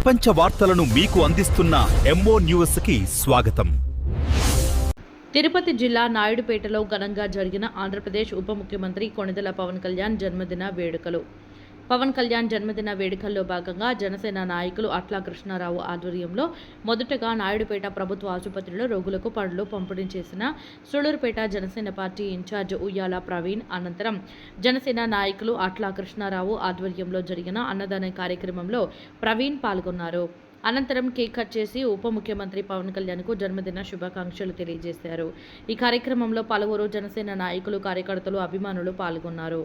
ప్రపంచ వార్తలను మీకు అందిస్తున్న ఎంఓ న్యూస్కి స్వాగతం. తిరుపతి జిల్లా నాయుడుపేటలో ఘనంగా జరిగిన ఆంధ్రప్రదేశ్ ఉప ముఖ్యమంత్రి కొణిదెల పవన్ కళ్యాణ్ జన్మదిన వేడుకలు. పవన్ కళ్యాణ్ జన్మదిన వేడుకల్లో భాగంగా జనసేన నాయకులు అట్లా కృష్ణారావు ఆధ్వర్యంలో మొదటగా నాయుడుపేట ప్రభుత్వ ఆసుపత్రిలో రోగులకు పండ్లు పంపిణీ చేసిన సూళూరుపేట జనసేన పార్టీ ఇన్ఛార్జ్ ఉయ్యాల ప్రవీణ్ అనంతరం జనసేన నాయకులు అట్లా కృష్ణారావు ఆధ్వర్యంలో జరిగిన అన్నదాన కార్యక్రమంలో ప్రవీణ్ పాల్గొన్నారు. అనంతరం కేక్ కట్ చేసి ఉప ముఖ్యమంత్రి పవన్ కళ్యాణ్కు జన్మదిన శుభాకాంక్షలు తెలియజేశారు. ఈ కార్యక్రమంలో పలువురు జనసేన నాయకులు కార్యకర్తలు అభిమానులు పాల్గొన్నారు.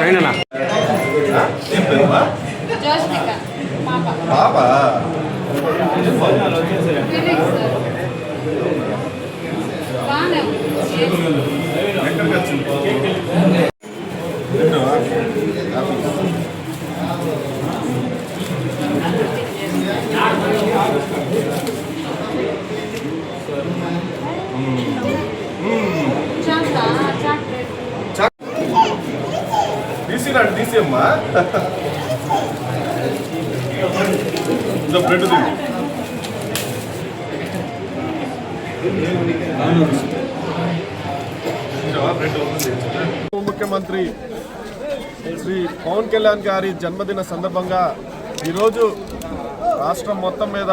అయినా జోష్నిక పాప. పాప? అమ్మా ఇంత బ్రెడ్ తిను తిన్నావా? ఉప ముఖ్యమంత్రి శ్రీ పవన్ కళ్యాణ్ గారి జన్మదిన సందర్భంగా ఈరోజు రాష్ట్రం మొత్తం మీద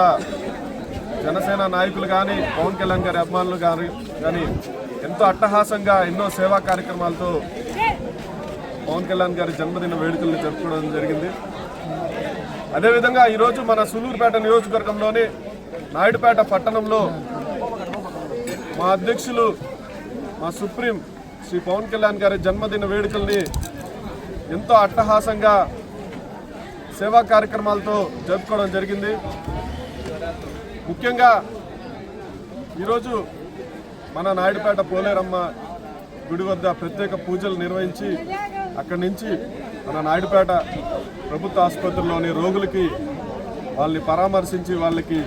జనసేన నాయకులు కానీ పవన్ కళ్యాణ్ గారి అభిమానులు కానీ కానీ ఎంతో అట్టహాసంగా ఎన్నో సేవా కార్యక్రమాలతో పవన్ కళ్యాణ్ గారి జన్మదిన వేడుకలను జరుపుకోవడం జరిగింది. అదేవిధంగా ఈరోజు మన సులూరుపేట నియోజకవర్గంలోని నాయుడుపేట పట్టణంలో మా అధ్యక్షులు మా సుప్రీం శ్రీ పవన్ కళ్యాణ్ గారి జన్మదిన వేడుకల్ని ఎంతో అట్టహాసంగా సేవా కార్యక్రమాలతో జరుపుకోవడం జరిగింది. ముఖ్యంగా ఈరోజు మన నాయుడుపేట పోలేరమ్మ గుడి వద్ద ప్రత్యేక పూజలు నిర్వహించి అక్కడి నుంచి మన నాయుడుపేట ప్రభుత్వ ఆసుపత్రిలోని రోగులకి వాళ్ళని పరామర్శించి వాళ్ళకి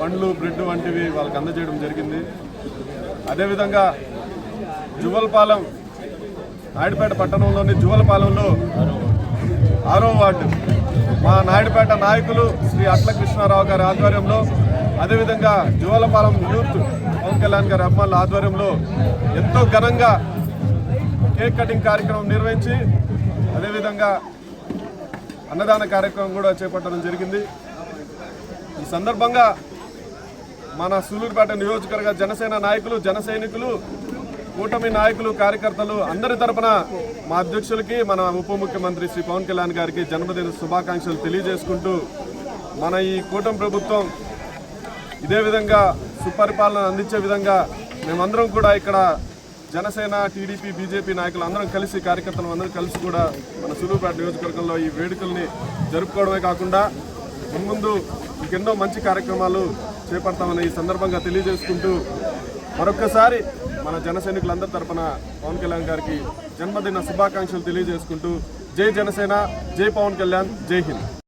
పండ్లు బ్రెడ్ వంటివి వాళ్ళకి అందజేయడం జరిగింది. అదేవిధంగా జువల్పాలెం నాయుడుపేట పట్టణంలోని జువలపాలెంలో ఆరో వార్డు. మా నాయుడుపేట నాయకులు శ్రీ అట్ల కృష్ణారావు గారి ఆధ్వర్యంలో అదేవిధంగా జువలపాలెం యూత్ పవన్ కళ్యాణ్ గారి అమ్మాయిల ఆధ్వర్యంలో ఎంతో ఘనంగా కేక్ కటింగ్ కార్యక్రమం నిర్వహించి అదేవిధంగా అన్నదాన కార్యక్రమం కూడా చేపట్టడం జరిగింది. ఈ సందర్భంగా మన సూలూరుపేట నియోజకవర్గ జనసేన నాయకులు జన సైనికులు కూటమి నాయకులు కార్యకర్తలు అందరి తరపున మా అధ్యక్షులకి మన ఉప ముఖ్యమంత్రి శ్రీ పవన్ కళ్యాణ్ గారికి జన్మదిన శుభాకాంక్షలు తెలియజేసుకుంటూ మన ఈ కూటమి ప్రభుత్వం ఇదే విధంగా సుపరిపాలన అందించే విధంగా మేమందరం కూడా ఇక్కడ జనసేన టీడీపీ బీజేపీ నాయకులు అందరం కలిసి కార్యకర్తలు అందరం కలిసి కూడా మన సులువుపేట నియోజకవర్గంలో ఈ వేడుకల్ని జరుపుకోవడమే కాకుండా ముందు ఇంకెన్నో మంచి కార్యక్రమాలు చేపడతామని ఈ సందర్భంగా తెలియజేసుకుంటూ మరొక్కసారి మన జన సైనికులందరి తరపున పవన్ కళ్యాణ్ గారికి జన్మదిన శుభాకాంక్షలు తెలియజేసుకుంటూ జై జనసేన జై పవన్ కళ్యాణ్ జై హింద్.